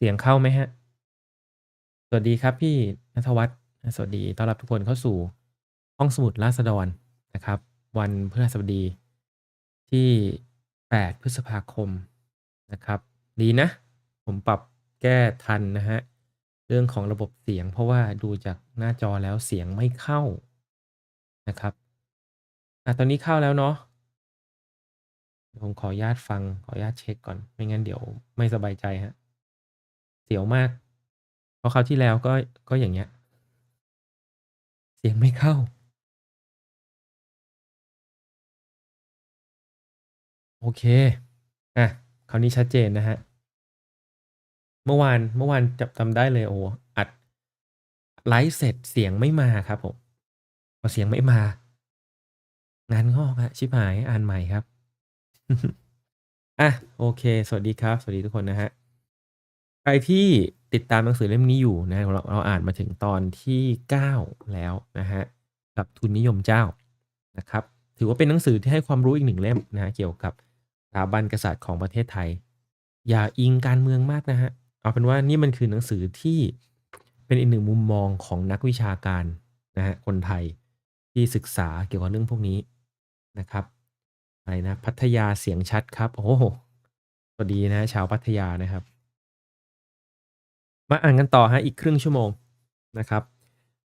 เสียงเข้าไหมฮะ สวัสดีครับพี่ณัฐวัฒน์สวัสดีต้อนรับทุกคนเข้าสู่ห้องสมุดราษฎรนะครับ วันพฤหัสบดีที่ 8 พฤษภาคมนะครับ ดีนะ ผมปรับแก้ทันนะฮะ เรื่องของระบบเสียง เพราะว่าดูจากหน้าจอแล้วเสียงไม่เข้านะครับอะตอนนี้เข้าแล้วเนาะผมขออนุญาตฟังขออนุญาตเช็คก่อน ไม่งั้นเดี๋ยวไม่สบายใจฮะ เสียวมาก เพราะคราวที่แล้วก็ก็อย่างเงี้ย เสียงไม่เข้า โอเค อะ คราวนี้ชัดเจนนะฮะ เมื่อวานเมื่อวานจับจำได้เลยโอ้อัดไลฟ์เสร็จเสียงไม่มาครับผมพอเสียงไม่มา งานงอกครับชิบหายอ่านใหม่ครับอะโอเค สวัสดีครับ สวัสดีทุกคนนะฮะ รที่ติดตามหนังสือเล่มนี้อยู่นะเราเราอ่านมาถึงตอนที่ 9 แล้วนะครับกับทุนนิยมเจ้านะครับ ถือว่าเป็นหนังสือที่ให้ความรู้อีกหนึ่งเล่มนะครับเกี่ยวกับสถาบันกษัตริย์ของประเทศไทย อย่าอิงการเมืองมากนะครับเอาเป็นว่านี่มันคือหนังสือที่เป็นอีกหนึ่งมุมมองของนักวิชาการนะครับคนไทยที่ศึกษาเกี่ยวกับเรื่องพวกนี้นะครับอะไรนะพัทยาเสียงชัดครับ โอ้โฮสวัสดีนะ ชาวพัทยานะครับ มาอ่านกันต่อครับอีกครึ่งชั่วโมงนะครับ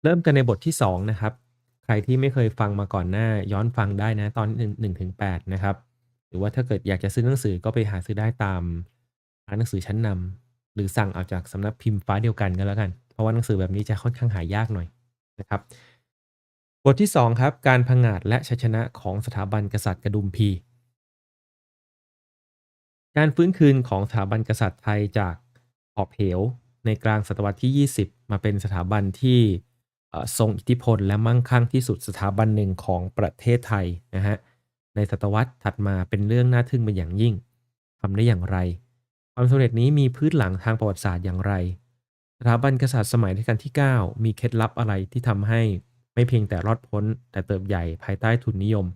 เริ่มกันในบทที่ 2 นะครับ ใครที่ไม่เคยฟังมาก่อนหน้า ย้อนฟังได้นะ ตอน1 1-8นะครับ หรือว่าถ้าเกิดอยากจะซื้อหนังสือก็ไปหาซื้อได้ตามร้านหนังสือชั้นนำหรือสั่งเอาจากสำนักพิมพ์ฟ้าเดียวกันก็แล้วกัน เพราะว่าหนังสือแบบนี้จะค่อนข้างหายากหน่อยนะครับ บทที่ 2 ครับ การผงาดและชัยชนะของสถาบันกษัตริย์กระดุมพีการฟื้นคืนของสถาบันกษัตริย์ไทยจากขอบเหว ในกลางศตวรรษที่ 20 มาเป็นสถาบันที่ทรงอิทธิพลและมั่งคั่งที่สุดสถาบันหนึ่งของประเทศไทยนะครับในศตวรรษถัดมาเป็นเรื่องน่าทึ่งเป็นอย่างยิ่งทำได้อย่างไร ความสำเร็จนี้มีพื้นหลังทางประวัติศาสตร์อย่างไร สถาบันกษัตริย์สมัยรัชกาลที่ 9 มีเคล็ดลับอะไรที่ทำให้ไม่เพียงแต่รอดพ้น แต่เติบใหญ่ภายใต้ทุนนิยม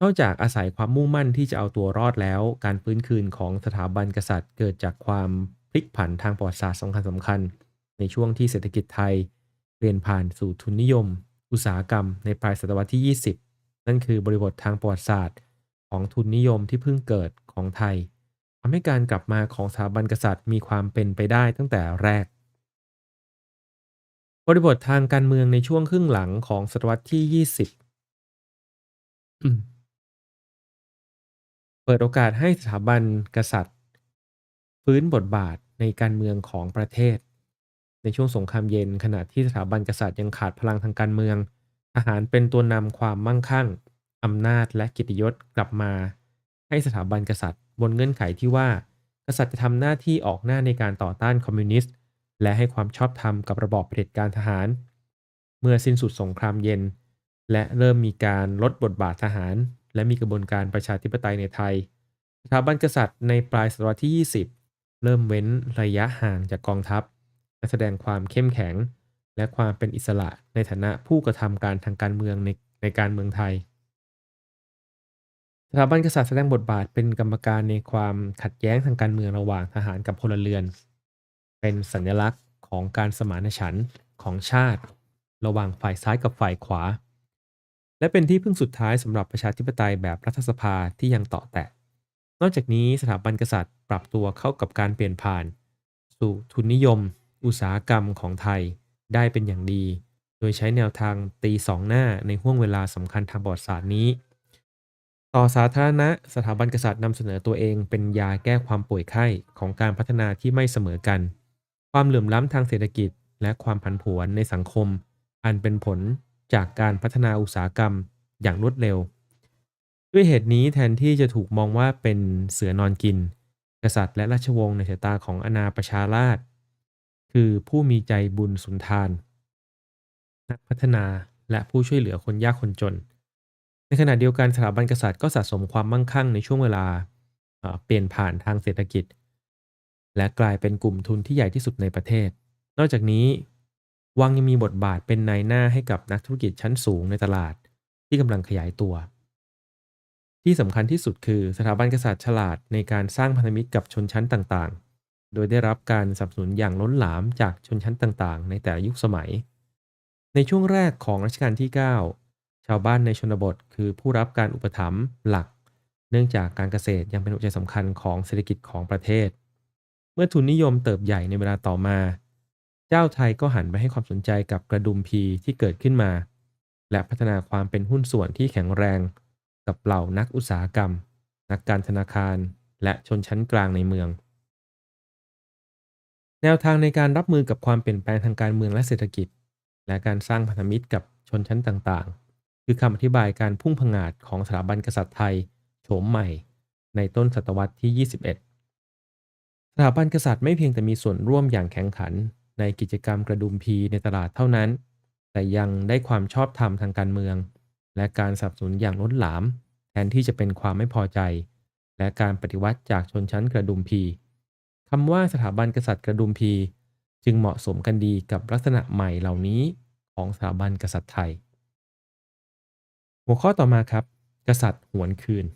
นอกจากอาศัยความมุ่งมั่นที่จะเอาตัวรอดแล้ว การฟื้นคืนของสถาบันกษัตริย์เกิดจากความ พลิกผันทางประวัติศาสตร์สำคัญๆในช่วงที่เศรษฐกิจไทย เปลี่ยนผ่านสู่ทุนนิยม อุตสาหกรรมในปลายศตวรรษที่ 20 นั่นคือบริบททางประวัติศาสตร์ ของทุนนิยมที่เพิ่งเกิดของไทยทำให้การกลับมาของสถาบันกษัตริย์มีความเป็นไปได้ตั้งแต่แรก บริบททางการเมืองในช่วงครึ่งหลังของศตวรรษที่ 20เปิดโอกาสให้สถาบันกษัตริย์ ฟื้นบทบาท ในการเมืองของประเทศ ในช่วงสงครามเย็นขณะที่สถาบันกษัตริย์ยังขาดพลังทางการเมือง ทหารเป็นตัวนำความมั่งคั่งอำนาจและกียรติยศกลับมา ให้สถาบันกษัตริย์บนเงื่อนไขที่ว่า กษัตริย์จะทำหน้าที่ออกหน้าในการต่อต้านคอมมิวนิสต์และให้ความชอบธรรมกับระบอบเผด็จการทหาร เมื่อสิ้นสุดสงครามเย็น และเริ่มมีการลดบทบาททหาร และมีกระบวนการประชาธิปไตยในไทย สถาบันกษัตริย์ในปลายศตวรรษที่ 20 เริ่มเว้นระยะห่างจากกองทัพ และแสดงความเข้มแข็ง และความเป็นอิสระในฐานะผู้กระทำการทางการเมืองในในการเมืองไทยสถาบันกษัตริย์แสดงบทบาทเป็นกรรมการในความขัดแย้งทางการเมืองระหว่างทหารกับพลเรือน เป็นสัญลักษณ์ของการสมานฉันท์ของชาติ ระหว่างฝ่ายซ้ายกับฝ่ายขวา และเป็นที่พึ่งสุดท้ายสำหรับประชาธิปไตยแบบรัฐสภาที่ยังต่อแตะ นอกจากนี้สถาบันกษัตริย์ ปรับตัวเข้ากับการเปลี่ยนผ่าน สู่ทุนนิยม อุตสาหกรรมของไทยได้เป็นอย่างดี โดยใช้แนวทางตีสองหน้าในห่วงเวลาสำคัญทางประวัติศาสตร์นี้ ต่อสาธารณะสถาบันกษัตริย์นำเสนอตัวเองเป็นยาแก้ความป่วยไข้ของการพัฒนาที่ไม่เสมอกัน ความเหลื่อมล้ำทางเศรษฐกิจ และความผันผวนในสังคม อันเป็นผลจากการพัฒนาอุตสาหกรรมอย่างรวดเร็ว ด้วยเหตุนี้แทนที่จะถูกมองว่าเป็นเสือนอนกิน กษัตริย์และราชวงศ์ในสายตาของอาณาประชาราษฎร์คือผู้มีใจบุญสุนทาน นักพัฒนาและผู้ช่วยเหลือคนยากคนจน ในขณะเดียวกันสถาบันกษัตริย์ก็สะสมความมั่งคั่งในช่วงเวลาเปลี่ยนผ่านทางเศรษฐกิจ และกลายเป็นกลุ่มทุนที่ใหญ่ที่สุดในประเทศ นอกจากนี้วังยังมีบทบาทเป็นนายหน้าให้กับนักธุรกิจชั้นสูงในตลาดที่กำลังขยายตัว ที่สำคัญที่สุดคือสถาบันกษัตริย์ฉลาดในการสร้างพันธมิตรกับชนชั้นต่างๆ โดยได้รับการสนับสนุนอย่างล้นหลามจากชนชั้นต่างๆ ในแต่ละยุคสมัย ในช่วงแรกของรัชกาลที่ 9 ชาวบ้านในชนบทคือผู้รับการอุปถัมภ์หลัก เนื่องจากการเกษตรยังเป็นหัวใจสำคัญของเศรษฐกิจของประเทศ เมื่อทุนนิยมเติบใหญ่ในเวลาต่อมา เจ้าไทยก็หันไปให้ความสนใจกับกระดุมพีที่เกิดขึ้นมา และพัฒนาความเป็นหุ้นส่วนที่แข็งแรง กับเหล่านักอุตสาหกรรม นักการธนาคาร และชนชั้นกลางในเมือง แนวทางในการรับมือกับความเปลี่ยนแปลงทางการเมืองและเศรษฐกิจ และการสร้างพันธมิตรกับชนชั้นต่างๆ คือคำอธิบายการพุ่งผงาดของสถาบันกษัตริย์ไทยโฉมใหม่ ในต้นศตวรรษที่ 21 สถาบันกษัตริย์ไม่เพียงแต่มีส่วนร่วมอย่างแข็งขัน ในกิจกรรมกระดุมพีในตลาดเท่านั้น แต่ยังได้ความชอบธรรมทางการเมืองและการสนับสนุนอย่างล้นหลาม แทนที่จะเป็นความไม่พอใจ และการปฏิวัติจากชนชั้นกระดุมพีคำว่าสถาบันกษัตริย์กระดุมพี จึงเหมาะสมกันดีกับลักษณะใหม่เหล่านี้ของสถาบันกษัตริย์ไทย หัวข้อต่อมาครับ กษัตริย์หวนคืน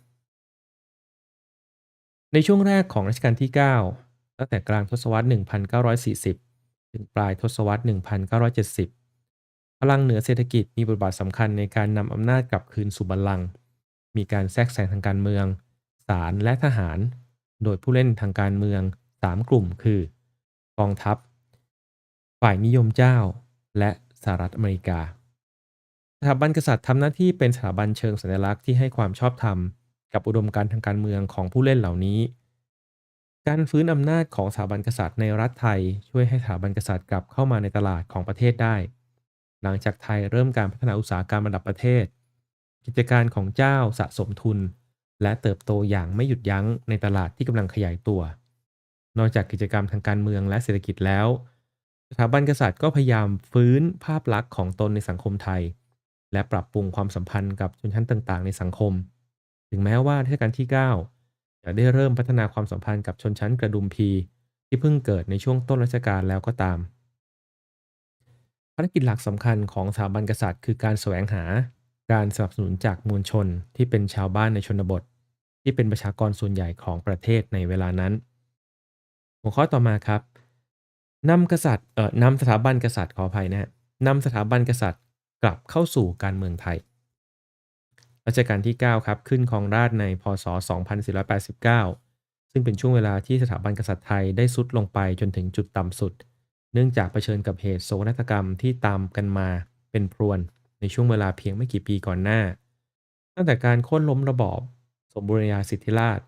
ในช่วงแรกของรัชกาลที่ 9 ตั้งแต่กลางทศวรรษ 1940 ถึงปลายทศวรรษ 1970 พลังเหนือเศรษฐกิจมีบทบาทสำคัญในการนำอำนาจกลับคืนสู่บัลลังก์ มีการแทรกแซงทางการเมือง ศาลและทหาร โดยผู้เล่นทางการเมือง 3 กลุ่มคือ กองทัพ ฝ่ายนิยมเจ้า และสหรัฐอเมริกา สถาบันกษัตริย์ทำหน้าที่เป็นสถาบันเชิงสัญลักษณ์ที่ให้ความชอบธรรมกับอุดมการทางการเมืองของผู้เล่นเหล่านี้ การฟื้นอำนาจของสถาบันกษัตริย์ในรัฐไทยช่วยให้สถาบันกษัตริย์กลับเข้ามาในตลาดของประเทศได้ หลังจากไทยเริ่มการพัฒนาอุตสาหกรรมระดับประเทศ กิจการของเจ้าสะสมทุน และเติบโตอย่างไม่หยุดยั้งในตลาดที่กำลังขยายตัว นอกจากกิจกรรมทางการเมืองและเศรษฐกิจแล้ว สถาบันกษัตริย์ก็พยายามฟื้นภาพลักษณ์ของตนในสังคมไทย และปรับปรุงความสัมพันธ์กับชนชั้นต่าง ๆ ในสังคม ถึงแม้ว่ารัชกาลที่ 9 จะได้เริ่มพัฒนาความสัมพันธ์กับชนชั้นกระดุมพี ที่เพิ่งเกิดในช่วงต้นรัชกาลแล้วก็ตามภารกิจหลักสำคัญของสถาบันกษัตริย์ คือการแสวงหา การสนับสนุนจากมวลชนที่เป็นชาวบ้านในชนบท ที่เป็นประชากรส่วนใหญ่ของประเทศในเวลานั้น หัวข้อต่อมาครับนำกษัตริย์เอ่อนำสถาบันกษัตริย์ขออภัยนะฮะนำสถาบันกษัตริย์กลับเข้าสู่การเมืองไทยรัชกาลที่ 9 ครับ ขึ้นครองราชในพศ 2489 ซึ่งเป็นช่วงเวลาที่สถาบันกษัตริย์ไทยได้สุดลงไปจนถึงจุดต่ำสุด เนื่องจากเผชิญกับเหตุโศกนาฏกรรมที่ตามกันมาเป็นพรวน ในช่วงเวลาเพียงไม่กี่ปีก่อนหน้า ตั้งแต่การโค่นล้มระบอบ สมบูรณาสิทธิราช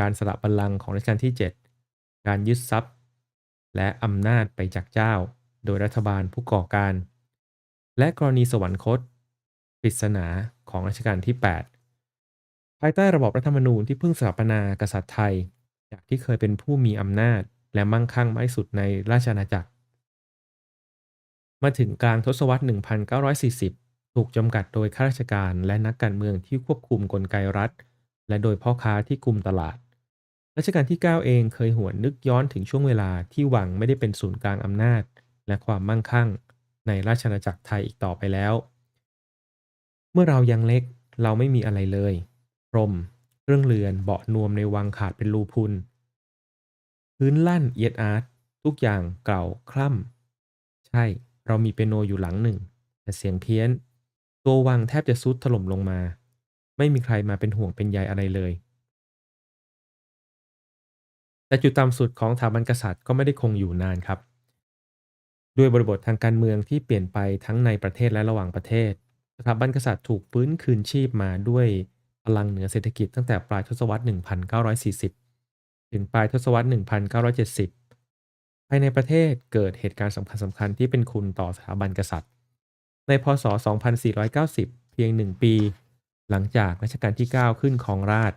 การสละบัลลังก์ของรัชกาลที่ 7 การยึดทรัพย์ และอำนาจไปจากเจ้า โดยรัฐบาลผู้ก่อการ และกรณีสวรรคตปริศนาของรัชกาลที่ 8 ภายใต้ระบอบรัฐธรรมนูญที่เพิ่งสถาปนากษัตริย์ไทย จากที่เคยเป็นผู้มีอำนาจและมั่งคั่งมากที่สุดในราชอาณาจักร มาถึงกลางทศวรรษ 1940 ถูกจำกัดโดยข้าราชการและนักการเมืองที่ควบคุมกลไกรัฐ และโดยพ่อค้าที่กุมตลาด รัชกาลที่ 9 เองเคยหวนนึกย้อนถึงช่วงเวลาที่วังไม่ได้เป็นศูนย์กลางอำนาจ และความมั่งคั่ง ในราชอาณาจักรไทยอีกต่อไปแล้ว เมื่อเรายังเล็กเราไม่มีอะไรเลยพรมเครื่องเรือนเบาะนวมในวังขาดเป็นรูพุนพื้นลั่นเอียดอาร์ตทุกอย่างเก่าคล่ำ ใช่ เรามีเปียโนอยู่หลังหนึ่ง แต่เสียงเพี้ยน ตัววังแทบจะซุดถล่มลงมา ไม่มีใครมาเป็นห่วงเป็นใยอะไรเลย แต่จุดต่ำสุดของสถาบันกษัตริย์ก็ไม่ได้คงอยู่นานครับ ด้วยบริบททางการเมืองที่เปลี่ยนไปทั้งในประเทศและระหว่างประเทศ สถาบันกษัตริย์ถูกฟื้นคืนชีพมาด้วยพลังเหนือเศรษฐกิจตั้งแต่ปลายทศวรรษ 1940 ถึงปลายทศวรรษ 1970 ภายในประเทศเกิดเหตุการณ์สำคัญสำคัญที่เป็นคุณต่อสถาบันกษัตริย์ ในพศ 2490 เพียงหนึ่งปี หลังจากรัชกาลที่ 9 ขึ้นครองราช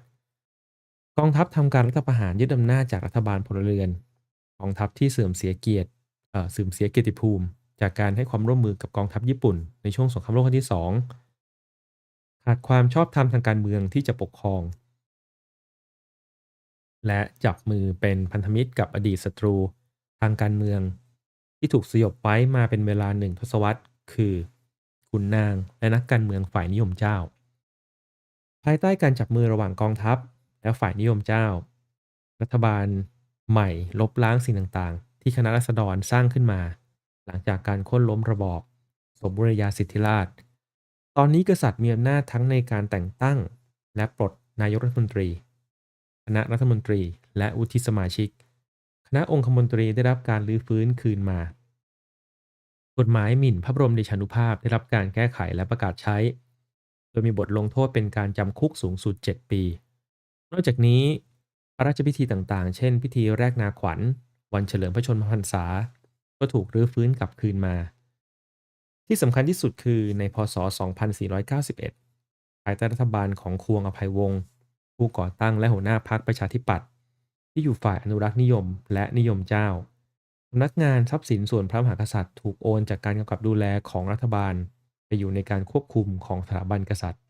กองทัพทำการรัฐประหารยึดอำนาจจากรัฐบาลพลเรือนกองทัพที่เสื่อมเสียเกียรติเอ่อเสื่อมเสียเกียรติภูมิ จากการให้ความร่วมมือกับกองทัพญี่ปุ่น ในช่วงสงครามโลกครั้งที่ 2 ขาดความชอบธรรมทางการเมืองที่จะปกครอง และจับมือเป็นพันธมิตรกับอดีตศัตรูทางการเมือง ที่ถูกสยบไว้มาเป็นเวลาหนึ่งทศวรรษ คือ ขุนนาง และนักการเมืองฝ่ายนิยมเจ้า ภายใต้การจับมือระหว่างกองทัพ และฝ่ายนิยมเจ้า รัฐบาลใหม่ลบล้างสิ่งต่างๆ ที่คณะราษฎรสร้างขึ้นมา หลังจากการโค่นล้มระบอบ สมบูรณาญาสิทธิราช ตอนนี้กษัตริย์มีอำนาจทั้งในการแต่งตั้ง และปลดนายกรัฐมนตรี คณะรัฐมนตรีและวุฒิสมาชิก คณะองคมนตรีได้รับการรื้อฟื้นคืนมา กฎหมายหมิ่นพระบรมเดชานุภาพได้รับการแก้ไขและประกาศใช้ โดยมีบทลงโทษเป็นการจำคุกสูงสุด 7 ปี นอกจากนี้พระราชพิธีต่างๆ เช่น พิธีแรกนาขวัญ วันเฉลิมพระชนมพรรษา ก็ถูกรื้อฟื้นกลับคืนมา ที่สำคัญที่สุดคือในพศ 2491 ภายใต้รัฐบาลของควงอภัยวงศ์ผู้ก่อตั้งและหัวหน้าพรรคประชาธิปัตย์ที่อยู่ฝ่ายอนุรักษ์นิยม และนิยมเจ้า สำนักงานทรัพย์สินส่วนพระมหากษัตริย์ ถูกโอนจากการกำกับดูแลของรัฐบาล ไปอยู่ในการควบคุมของสถาบันกษัตริย์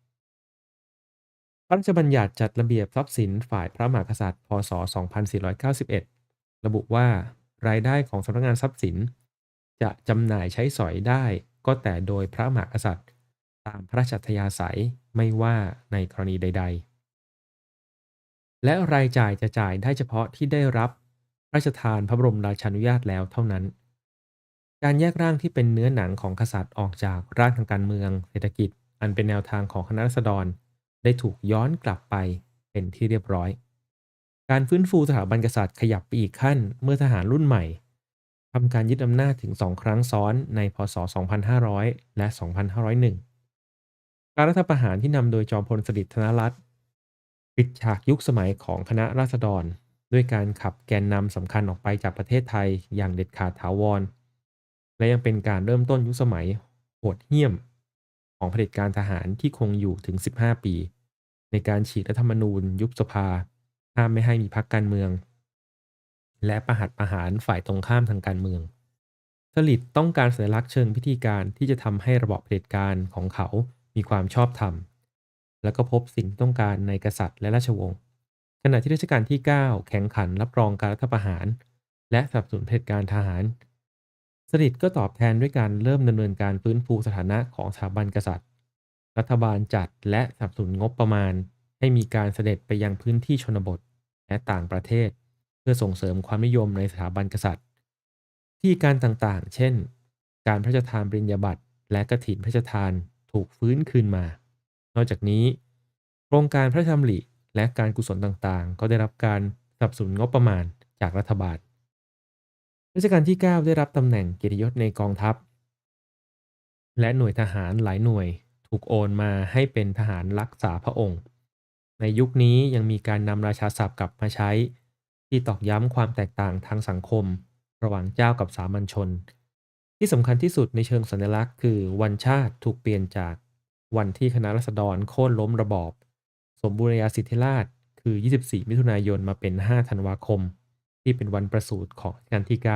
พระราชบัญญัติจัดระเบียบทรัพย์สินฝ่ายพระมหากษัตริย์ พศ 2491 ระบุว่ารายได้ของสำนักงานทรัพย์สิน จะจำหน่ายใช้สอยได้ก็แต่โดยพระมหากษัตริย์ ตามพระราชอัธยาศัยไม่ว่าในกรณีใด ๆ และรายจ่ายจะจ่ายได้เฉพาะที่ได้รับ ราชทานพระบรมราชานุญาตแล้วเท่านั้น การแยกร่างที่เป็นเนื้อหนังของกษัตริย์ออกจากร่างทางการเมือง เศรษฐกิจ อันเป็นแนวทางของคณะรัษฎร ได้ถูกย้อนกลับไปเป็นที่เรียบร้อย การฟื้นฟูสถาบันกษัตริย์ขยับไปอีกขั้น เมื่อทหารรุ่นใหม่ทำการยึดอำนาจถึงสองครั้งซ้อนในพศ 2500 และ 2501 การรัฐประหารที่นำโดยจอมพลสฤษดิ์ธนรัตน์ปิดฉากยุคสมัยของคณะราษฎร ด้วยการขับแกนนำสำคัญออกไปจากประเทศไทยอย่างเด็ดขาดถาวร และยังเป็นการเริ่มต้นยุคสมัยโหดเหี้ยม ของเผด็จการทหารที่คงอยู่ถึง 15 ปี ในการฉีกรัฐธรรมนูญ ยุบสภาห้ามไม่ให้มีพรรคการเมือง และประหัตประหารฝ่ายตรงข้ามทางการเมืองสลิดต้องการสัญลักษณ์เชิงพิธีการที่จะทำให้ระบอบเผด็จการของเขามีความชอบธรรม และก็พบสิ่งที่ต้องการในกษัตริย์และราชวงศ์ ขณะที่รัชกาลที่ 9 แข่งขันรับรองการรัฐประหาร และสนับสนุนเผด็จการทหาร สลิดก็ตอบแทนด้วยการเริ่มดำเนินการฟื้นฟูสถานะของสถาบันกษัตริย์ รัฐบาลจัดและสนับสนุนงบประมาณ ให้มีการเสด็จไปยังพื้นที่ชนบทและต่างประเทศ เพื่อส่งเสริมความนิยมในสถาบันกษัตริย์ ที่การต่างๆ เช่น การพระราชทานปริญญาบัตรและกฐินพระราชทานถูกฟื้นคืนมา นอกจากนี้ โครงการพระราชำริ และการกุศลต่างๆ ก็ได้รับการสนับสนุนงบประมาณจากรัฐบาลรัชกาลที่ 9 ได้รับตำแหน่งเกียรติยศในกองทัพ และหน่วยทหารหลายหน่วยถูกโอนมาให้เป็นทหารรักษาพระองค์ ในยุคนี้ยังมีการนำราชาศัพท์กลับมาใช้ ที่ตอกย้ำความแตกต่างทางสังคม ระหว่างเจ้ากับสามัญชน ที่สำคัญที่สุดในเชิงสัญลักษณ์ คือวันชาติถูกเปลี่ยนจากวันที่คณะรัษฎรโค่นล้มระบอบ สมบูรณาสิทธิราชย์คือ 24 มิถุนายนมาเป็น 5 ธันวาคม ที่เป็นวันประสูติของรัชกาลที่ 9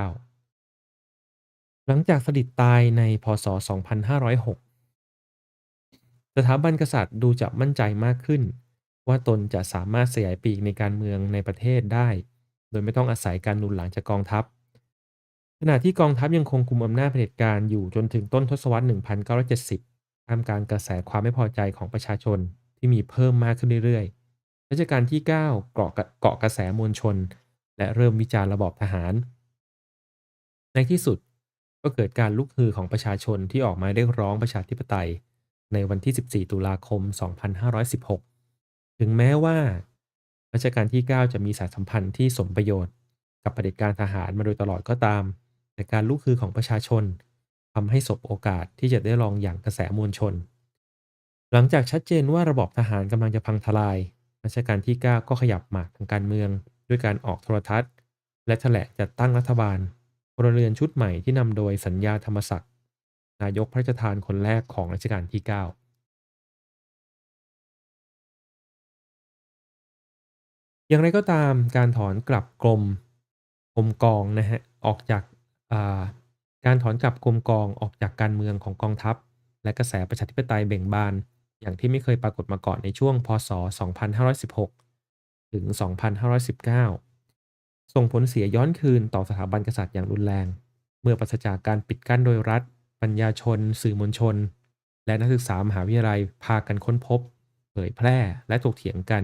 หลังจากสด็จตายในพศ 2506 สถาบันกษัตริย์ดูจะมั่นใจมากขึ้น ว่าตนจะสามารถขยายปีกในการเมืองในประเทศได้ โดยไม่ต้องอาศัยการหนุนหลังจากกองทัพ ขณะที่กองทัพยังคงกุมอำนาจเผด็จการอยู่จนถึงต้นทศวรรษ 1970 ท่ามกลางกระแสความไม่พอใจของประชาชน ที่มีเพิ่มมากขึ้นเรื่อยๆรัชกาลที่ 9 เกาะเกาะกระแสมวลชน และเริ่มวิจารณ์ระบอบทหาร ในที่สุดก็เกิดการลุกฮือของประชาชนที่ออกมาเรียกร้องประชาธิปไตย ในวันที่ 14 ตุลาคม 2516 ถึงแม้ว่ารัชกาลที่ 9 จะมีสายสัมพันธ์ที่สมประโยชน์ กับเผด็จการทหารมาโดยตลอดก็ตาม แต่การลุกฮือของประชาชนทำให้สบโอกาสที่จะได้ลองอย่างกระแสมวลชน หลังจากชัดเจนว่าระบบทหารกำลังจะพังทลาย รัชกาลที่ 9 ก็ขยับหมากทางการเมือง ด้วยการออกโทรทัศน์ และแถลงจัดตั้งรัฐบาลพลเรือนชุดใหม่ที่นำโดยสัญญาธรรมศักดิ์นายกพระราชทานคนแรกของรัชกาลที่ 9อย่างไรก็ตามการถอนกลับกรมกรมกองนะฮะออกจากาการถอนกลับกรมกองออกจากการเมืองของกองทัพ และกระแสประชาธิปไตยเบ่งบาน อย่างที่ไม่เคยปรากฏมาก่อนในช่วงพศ 2516 ถึง 2519 ส่งผลเสียย้อนคืนต่อสถาบันกษัตริย์อย่างรุนแรง เมื่อปราศจากการปิดกั้นโดยรัฐ ปัญญาชน สื่อมวลชน และนักศึกษามหาวิทยาลัยพากันค้นพบ เผยแพร่และถกเถียงกัน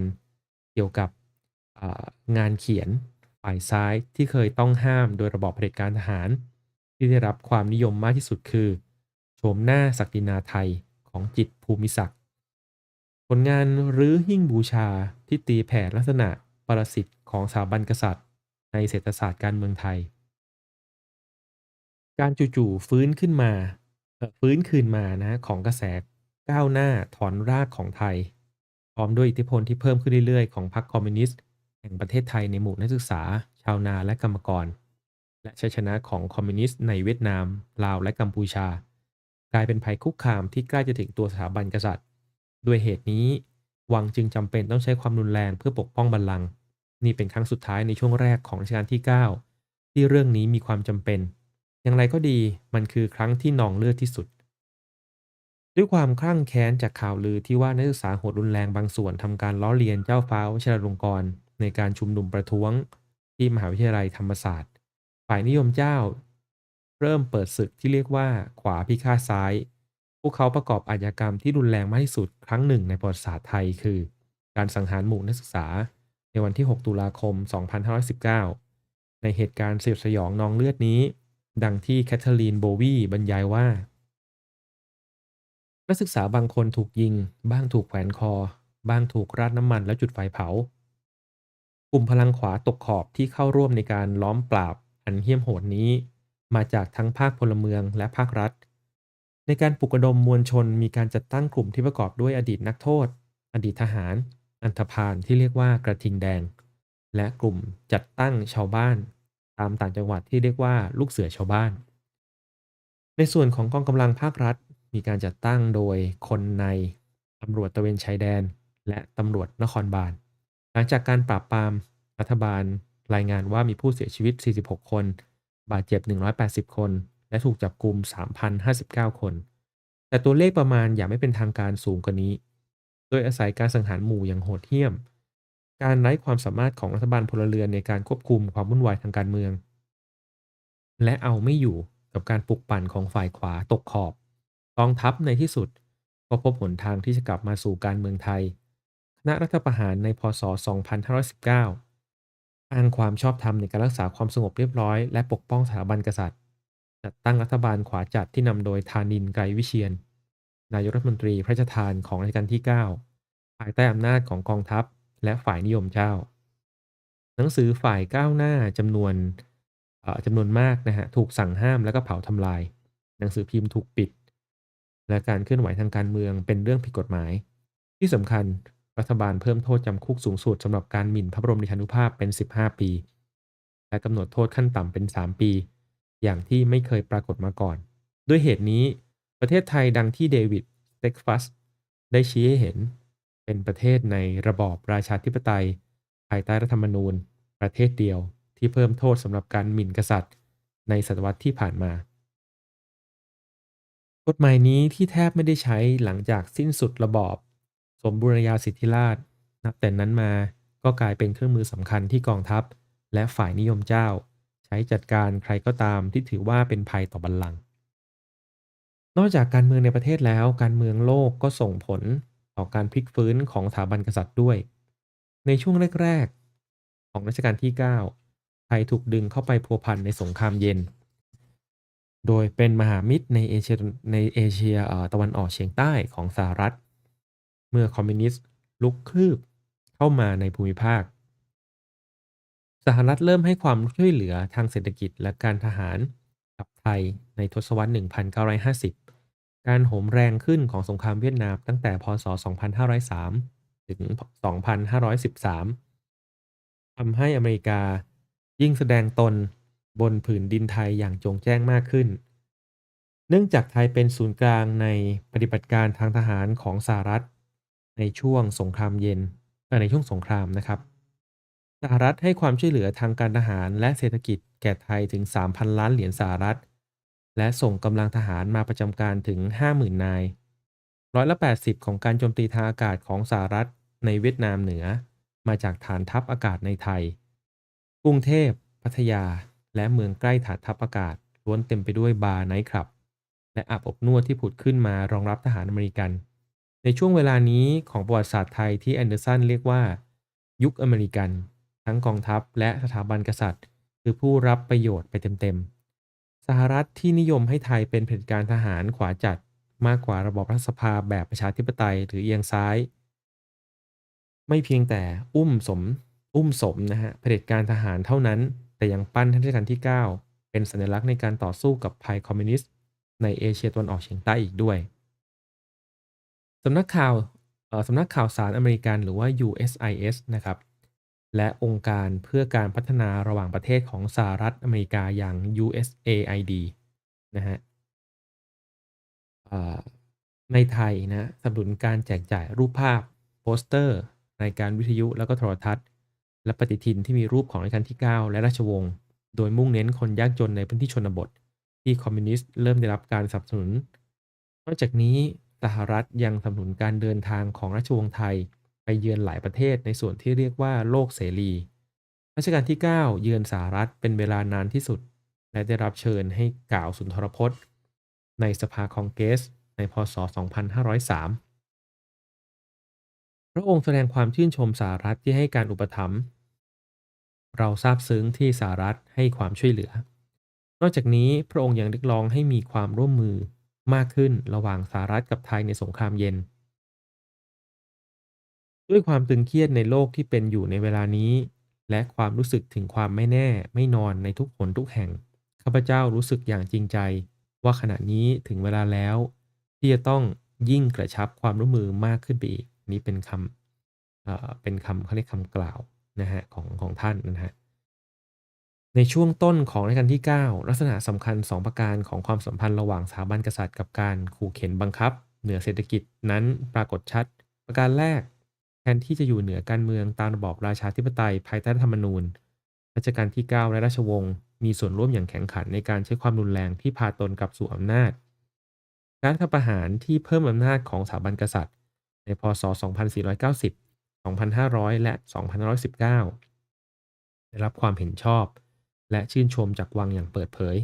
เกี่ยวกับงานเขียนฝ่ายซ้ายที่เคยต้องห้ามโดยระบอบเผด็จการทหาร ที่ได้รับความนิยมมากที่สุดคือโฉมหน้าศักดินาไทยของจิตภูมิศักดิ์ ผลงานรื้อหิ้งบูชาที่ตีแผ่ลักษณะปรสิตของสถาบันกษัตริย์ ในเศรษฐศาสตร์การเมืองไทย การจู่ๆฟื้นขึ้นมาเอ่อฟื้นคืนมานะของกระแสก้าวหน้าถอนรากของไทย พร้อมด้วยอิทธิพลที่เพิ่มขึ้นเรื่อยๆ ของพรรคคอมมิวนิสต์แห่งประเทศไทยในหมู่นักศึกษา ชาวนาและกรรมกร และชัยชนะของคอมมิวนิสต์ในเวียดนาม ลาวและกัมพูชา กลายเป็นภัยคุกคามที่ใกล้จะถึงตัวสถาบันกษัตริย์ ด้วยเหตุนี้ วังจึงจำเป็นต้องใช้ความรุนแรงเพื่อปกป้องบัลลังก์นี่เป็นครั้งสุดท้ายในช่วงแรกของรัชกาลที่ 9 ที่เรื่องนี้มีความจำเป็น อย่างไรก็ดีมันคือครั้งที่นองเลือดที่สุด ด้วยความคลั่งแค้นจากข่าวลือที่ว่านักศึกษาโหดรุนแรงบางส่วนทำการล้อเลียนเจ้าฟ้าวชิรลงกรณ์ในการชุมนุมประท้วง ที่มหาวิทยาลัยธรรมศาสตร์ ฝ่ายนิยมเจ้า เริ่มเปิดศึกที่เรียกว่าขวาพิฆาตซ้าย พวกเขาประกอบอาชญากรรมที่รุนแรงมากที่สุดครั้งหนึ่งในประวัติศาสตร์ไทยคือ การสังหารหมู่นักศึกษา ในวันที่ 6 ตุลาคม 2519 ในเหตุการณ์สยดสยองนองเลือดนี้ ดังที่แคทเธอรีนโบวีบรรยายว่า นักศึกษาบางคนถูกยิง บ้างถูกแขวนคอ บ้างถูกราดน้ำมันแล้วจุดไฟเผากลุ่มพลังขวาตกขอบที่เข้าร่วมในการล้อมปราบอันเหี้ยมโหดนี้ มาจากทั้งภาคพลเมืองและภาครัฐ ในการปลุกระดมมวลชนมีการจัดตั้งกลุ่มที่ประกอบด้วยอดีตนักโทษ อดีตทหาร อันธพาลที่เรียกว่ากระทิงแดง และกลุ่มจัดตั้งชาวบ้าน ตามต่างจังหวัดที่เรียกว่าลูกเสือชาวบ้าน ในส่วนของกองกำลังภาครัฐ มีการจัดตั้งโดยคนในตำรวจตะเวนชายแดน และตำรวจนครบาล หลังจากการปราบปรามรัฐบาลรายงานว่ามีผู้เสียชีวิต 46 คน บาดเจ็บ 180 คน และถูกจับกลุ่ม 3,059 คน แต่ตัวเลขประมาณอย่างไม่เป็นทางการสูงกว่านี้ โดยอาศัยการสังหารหมู่อย่างโหดเหี้ยม การไร้ความสามารถของรัฐบาลพลเรือนในการควบคุมความวุ่นวายทางการเมือง และเอาไม่อยู่กับการปลุกปั่นของฝ่ายขวาตกขอบกองทัพในที่สุดก็พบหนทางที่จะกลับมาสู่การเมืองไทย คณะรัฐประหารในพศ 2519 อ้างความชอบธรรมในการรักษาความสงบเรียบร้อยและปกป้องสถาบันกษัตริย์ จัดตั้งรัฐบาลขวาจัดที่นำโดยธานินไกรวิเชียน นายกรัฐมนตรีพระราชทานของรัชกาลที่ 9 ภายใต้อำนาจของกองทัพและฝ่ายนิยมเจ้า หนังสือฝ่ายก้าวหน้าจำนวนเอ่อจำนวนมากนะฮะถูกสั่งห้ามแล้วก็เผาทำลาย หนังสือพิมพ์ถูกปิด และการเคลื่อนไหวทางการเมืองเป็นเรื่องผิดกฎหมาย ที่สำคัญรัฐบาลเพิ่มโทษจำคุกสูงสุดสำหรับการหมิ่นพระบรมเดชานุภาพเป็น 15 ปี และกำหนดโทษขั้นต่ำเป็น 3 ปี อย่างที่ไม่เคยปรากฏมาก่อน ด้วยเหตุนี้ประเทศไทยดังที่เดวิดสเต็กฟัสได้ชี้ให้เห็น เป็นประเทศในระบอบราชาธิปไตย ภายใต้รัฐธรรมนูญ ประเทศเดียวที่เพิ่มโทษสำหรับการหมิ่นกษัตริย์ ในศตวรรษที่ผ่านมา กฎหมายนี้ที่แทบไม่ได้ใช้หลังจากสิ้นสุดระบอบ สมบูรณาญาสิทธิราชนับแต่นั้นมาก็กลายเป็นเครื่องมือสำคัญที่กองทัพ และฝ่ายนิยมเจ้า ช้จัดการใครก็ตามที่ถือว่าเป็นภัยต่อบัลลังก์นอกจากการเมืองในประเทศแล้วการเมืองโลกก็ส่งผลต่อการพลิกฟื้นของสถาบันกษัตริย์ด้วย ในช่วงแรกๆ ของรัชกาลที่ 9 ไทยถูกดึงเข้าไปพัวพันในสงครามเย็น โดยเป็นมหามิตรในเอเชียในเอเชียตะวันออกเฉียงใต้ของสหรัฐ เมื่อคอมมิวนิสต์ลุกคืบเข้ามาในภูมิภาค สหรัฐเริ่มให้ความช่วยเหลือทางเศรษฐกิจและการทหารกับไทยในทศวรรษ 1950 การโหมแรงขึ้นของสงครามเวียดนามตั้งแต่พศ 2503 ถึง 2513 ทำให้อเมริกายิ่งแสดงตนบนผืนดินไทยอย่างจงแจ้งมากขึ้น เนื่องจากไทยเป็นศูนย์กลางในปฏิบัติการทางทหารของสหรัฐ ในช่วงสงครามเย็นในช่วงสงครามนะครับ สหรัฐให้ความช่วยเหลือทางการทหารและเศรษฐกิจแก่ไทยถึง 3,000 ล้านเหรียญสหรัฐ และส่งกำลังทหารมาประจำการถึง 50,000 นาย ร้อยละ 80 ของการโจมตีทางอากาศของสหรัฐในเวียดนามเหนือ มาจากฐานทัพอากาศในไทย กรุงเทพ พัทยา และเมืองใกล้ฐานทัพอากาศล้วนเต็มไปด้วยบาร์ไนท์คลับ และอาบอบนวดที่ผุดขึ้นมารองรับทหารอเมริกัน ในช่วงเวลานี้ของประวัติศาสตร์ไทยที่แอนเดอร์สันเรียกว่า ยุคอเมริกัน ทั้งกองทัพและสถาบันกษัตริย์ คือผู้รับประโยชน์ไปเต็มๆ สหรัฐที่นิยมให้ไทยเป็นเผด็จการทหารขวาจัดมากกว่าระบอบรัฐสภาแบบประชาธิปไตยหรือเอียงซ้าย ไม่เพียงแต่อุ้มสมอุ้มสมนะฮะเผด็จการทหารเท่านั้น แต่ยังปั้นให้รัชกาลที่ 9 เป็นสัญลักษณ์ในการต่อสู้กับภัยคอมมิวนิสต์ในเอเชียตะวันออกเฉียงใต้อีกด้วยสำนักข่าวสำนักข่าวสารอเมริกันหรือว่า USIS นะครับ และองค์การเพื่อการพัฒนาระหว่างประเทศของสหรัฐอเมริกาอย่าง USAID นะฮะในไทยนะสนับสนุนการแจกจ่ายรูปภาพโปสเตอร์รายการวิทยุแล้วก็โทรทัศน์ และปฏิทินที่มีรูปของรัชกาลที่ 9 และราชวงศ์โดยมุ่งเน้นคนยากจนในพื้นที่ชนบท ที่คอมมิวนิสต์เริ่มได้รับการสนับสนุน นอกจากนี้สหรัฐยังสนับสนุนการเดินทางของราชวงศ์ไทย ไปเยือนหลายประเทศในส่วนที่เรียกว่าโลกเสรีรัชกาลที่ 9 เยือนสหรัฐเป็นเวลานานที่สุด และได้รับเชิญให้กล่าวสุนทรพจน์ ในสภาคองเกรส ในพศ 2503 พระองค์แสดงความชื่นชมสหรัฐที่ให้การอุปถัมภ์เราซาบซึ้งที่สหรัฐให้ความช่วยเหลือ นอกจากนี้พระองค์ยังเรียกร้องให้มีความร่วมมือมากขึ้นระหว่างสหรัฐกับไทยในสงครามเย็น ด้วยความตึงเครียดในโลกที่เป็นอยู่ในเวลานี้ และความรู้สึกถึงความไม่แน่ไม่นอนในทุกหนทุกแห่ง ข้าพเจ้ารู้สึกอย่างจริงใจ ว่าขณะนี้ถึงเวลาแล้ว ที่จะต้องยิ่งกระชับความร่วมมือมากขึ้นไปอีก นี่เป็นคำเป็นคำเขาเรียกคำกล่าวนะฮะของของท่านนะฮะในช่วงต้นของรัชกาลที่ 9 ลักษณะสำคัญ 2 ประการของความสัมพันธ์ระหว่างสถาบันกษัตริย์กับการขู่เข็นบังคับ เหนือเศรษฐกิจนั้นปรากฏชัด ประการแรก แทนที่จะอยู่เหนือการเมืองตามระบอบราชาธิปไตยภายใต้รัฐธรรมนูญรัชกาลที่ 9 และราชวงศ์มีส่วนร่วมอย่างแข็งขันในการใช้ความรุนแรงที่พาตนกลับสู่อำนาจ การทำประหารที่เพิ่มอำนาจของสถาบันกษัตริย์ ในพศ 2490 2500 และ 2519 ได้รับความเห็นชอบ และชื่นชมจากวังอย่างเปิดเผย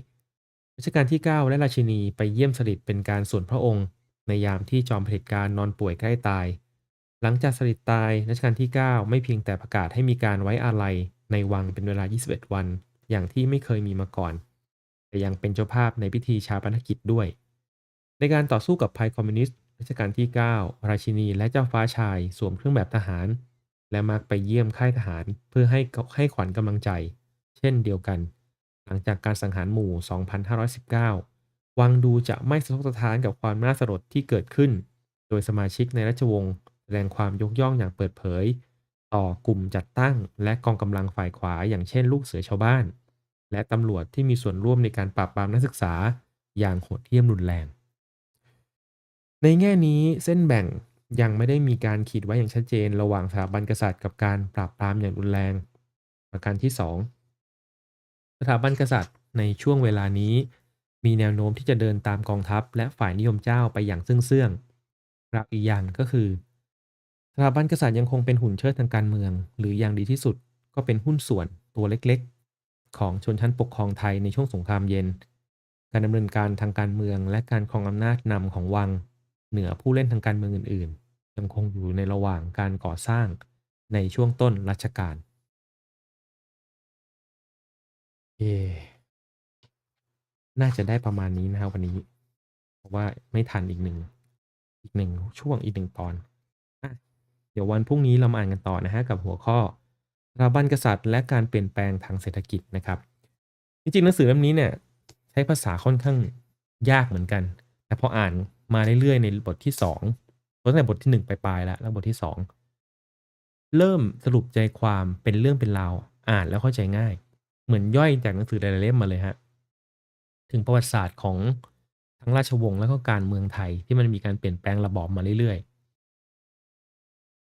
รัชกาลที่ 9 และราชินีไปเยี่ยมสลิดเป็นการส่วนพระองค์ ในยามที่จอมเผด็จการนอนป่วยใกล้ตาย หลังจากสลิดตายรัชกาลที่ 9 ไม่เพียงแต่ประกาศให้มีการไว้อาลัยในวังเป็นเวลา 21 วัน อย่างที่ไม่เคยมีมาก่อน แต่ยังเป็นเจ้าภาพในพิธีชาปนกิจด้วย ในการต่อสู้กับภัยคอมมิวนิสต์รัชกาลที่ 9 ราชินีและเจ้าฟ้าชายสวมเครื่องแบบทหาร และมักไปเยี่ยมค่ายทหารเพื่อให้ให้ขวัญกำลังใจ เช่นเดียวกัน หลังจากการสังหารหมู่ 2519 วังดูจะไม่สะทกสะท้านกับความน่าสลดที่เกิดขึ้น โดยสมาชิกในราชวงศ์ แสดงความยกย่องอย่างเปิดเผย ต่อกลุ่มจัดตั้ง และกองกำลังฝ่ายขวา อย่างเช่น ลูกเสือชาวบ้าน และตำรวจที่มีส่วนร่วมในการปราบปรามนักศึกษาอย่างโหดเหี้ยมรุนแรง ในแง่นี้เส้นแบ่งยังไม่ได้มีการขีดไว้อย่างชัดเจน ระหว่างสถาบันกษัตริย์กับการปราบปรามอย่างรุนแรง ประการที่ 2 สถาบันกษัตริย์ในช่วงเวลานี้ มีแนวโน้มที่จะเดินตามกองทัพ และฝ่ายนิยมเจ้าไปอย่างซึ่งเสื่องราบอีกอย่างก็คือ ถาบันกษัตริย์ยังคงเป็นหุ่นเชิดทางการเมือง หรืออย่างดีที่สุดก็เป็นหุ้นส่วนตัวเล็กๆ ของชนชั้นปกครองไทยในช่วงสงครามเย็น การดำเนินการทางการเมืองและการครองอำนาจนำของวัง เหนือผู้เล่นทางการเมืองอื่นๆ ยังคงอยู่ในระหว่างการก่อสร้างในช่วงต้นรัชกาลเอน่าจะได้ประมาณนี้นะครับวันนี้ เพราะว่าไม่ทันอีกหนึ่งอีกหนึ่งช่วงอีกหนึ่งตอน ดี๋ยววันพรุ่งนี้เรามาอ่านกันต่อนะฮะกับหัวข้อสถาบันกษัตริย์ และการเปลี่ยนแปลงทางเศรษฐกิจนะครับ จริงๆหนังสือเล่มนี้เนี่ยใช้ภาษาค่อนข้างยากเหมือนกัน แต่พออ่านมาเรื่อยๆ ในบทที่2ตั้งแต่บทที่ 1 ไปปลายแล้วแล้วบทที่ 2 เริ่มสรุปใจความเป็นเรื่องเป็นราวอ่านแล้วเข้าใจง่าย เหมือนย่อยจากหนังสือหลายๆเล่มมาเลยฮะถึงประวัติศาสตร์ของทั้งราชวงศ์และก็การเมืองไทยที่มันมีการเปลี่ยนแปลงระบอบมาเรื่อยๆ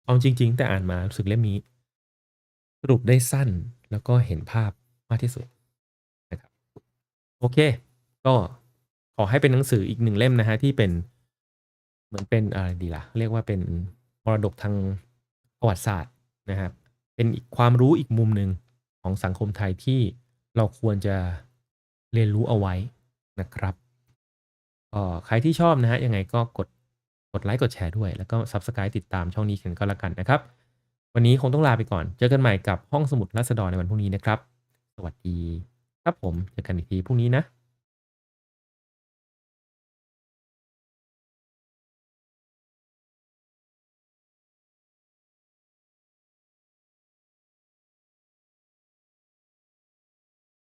เอาจริง ๆ แต่อ่านมารู้สึกเล่มนี้ สรุปได้สั้นแล้วก็เห็นภาพมากที่สุดนะครับโอเค ก็ขอให้เป็นหนังสืออีกหนึ่งเล่มนะฮะที่เป็นเหมือนเป็นอะไรดีล่ะ เรียกว่าเป็นมรดกทางประวัติศาสตร์นะครับ เป็นอีกความรู้อีกมุมหนึ่งของสังคมไทยที่เราควรจะเรียนรู้เอาไว้นะครับก็ใครที่ชอบนะฮะยังไงก็กด กดไลค์กดแชร์ด้วย แล้วก็ Subscribe ติดตามช่องนี้กันก็แล้วกันนะครับ วันนี้คงต้องลาไปก่อน เจอกันใหม่กับห้องสมุดรัศดรในวันพรุ่งนี้นะครับ สวัสดี ครับผม เจอกันอีกทีพรุ่งนี้นะ